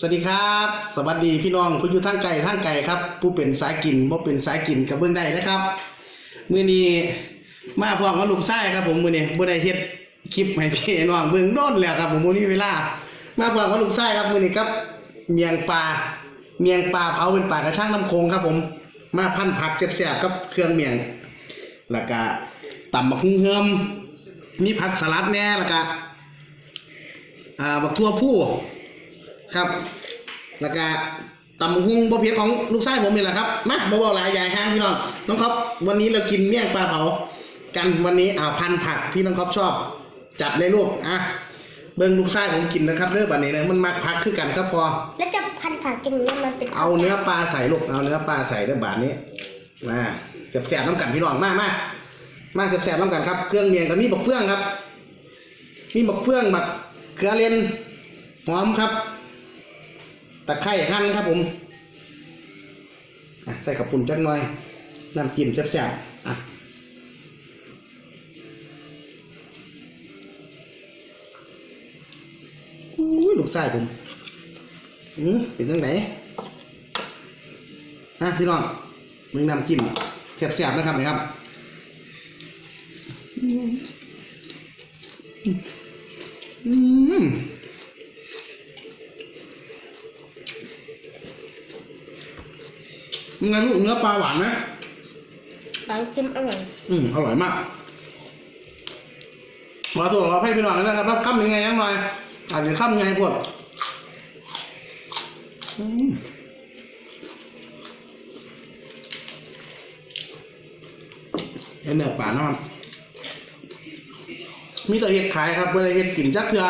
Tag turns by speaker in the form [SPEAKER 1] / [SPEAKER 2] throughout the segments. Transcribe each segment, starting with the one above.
[SPEAKER 1] สวัสดีครับ สวัสดีพี่น้องผู้อยู่ทางไกลทางไกลครับ ผู้เป็นสายกินบ่เป็นสายกินกับเบื้องใดนะครับมื้อนี้มาพร้อมกับลูกชายครับ ผมมื้อนี้บ่ได้เฮ็ดคลิปให้พี่น้องเบิ่งโดนแล้วครับ ผมบ่มีเวลา มาพร้อมกับลูกชายครับมื้อนี้ครับเมียงปลาเมียงปลาเผาเป็นปลากระช่างน้ำโคงครับ ผมมาพันผักแซ่บๆกับเครื่องเมียง แล้วก็ตำบักหุ่งเฮิมมีผักสลัดแน่แล้วก็อ่าบักทั่วผู้ ครับ แล้วก็ตำบักหุ่งบะเพียของลูกชายผมนี่แหละครับ มาบ่าวหลายใหญ่ห้างพี่น้อง น้องครับ วันนี้เรากินเมี่ยงปลาเผา กันวันนี้อ่าพันผักที่น้องครับชอบ จัดเลยลูก อะ เบิ่งลูกชายผมกินนะครับเรื่องแบบนี้เลยมันมักพักคือกันครับพอ
[SPEAKER 2] แล้วจะพันผักกินเนี่ยมันเป็น
[SPEAKER 1] เอาเนื้อปลาใส่ลูก เอาเนื้อปลาใส่ด้วยบาทนี้มาแสบๆน้ำกันพี่น้องมามามาแสบๆน้ำกันครับ เครื่องเมียงกับมีบักเฟื่องครับ มีบักเฟื่องบักเกลือเลียนหอมครับ ตะไคร้หั่นครับผมใส่ขับปุ่นจักหน่อยน้ำจิ้มแซ่บๆอะอุ้ยลูกชายผมอืมเป็นจังไหนฮะพี่น้องมึงนำจิ้มแซ่บๆนะครับนี่ครับอืมมึ งไงลูกเนื้อปลาหวานไหม
[SPEAKER 2] บางกินอร่อย
[SPEAKER 1] อืมอร่อยมากมาตัวเราให้พี่น้องนะครับรับคำยังไงยังหน่อยอาจจะคำยังไงพวกอืมเห็นเนื้อปลาเนาะมีแต่เห็ดขายครับเวลาเห็ดกินจักเถื่อ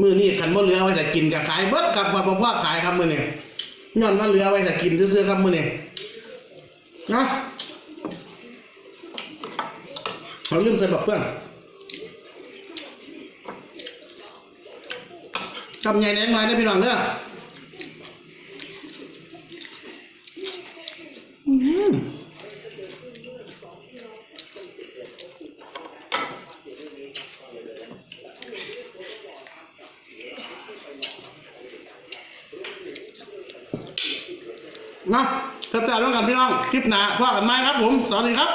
[SPEAKER 1] มือนี่ขันบ่เหลือไว้แต่กินกับขายเบิดกับพ่อพ่อขายครับมือนี่ย้อนว่าเหลือไว้แต่กินซื่อๆครับมือนี่นะเราลืมใส่บักเพื่อนทำไงแน่น่อยนะพี่น้องเด้ออืม นะถ้าแต่ต้องกันพี่น้อง คลิปหนาพ่อกันไหมครับผม สวัสดีครับ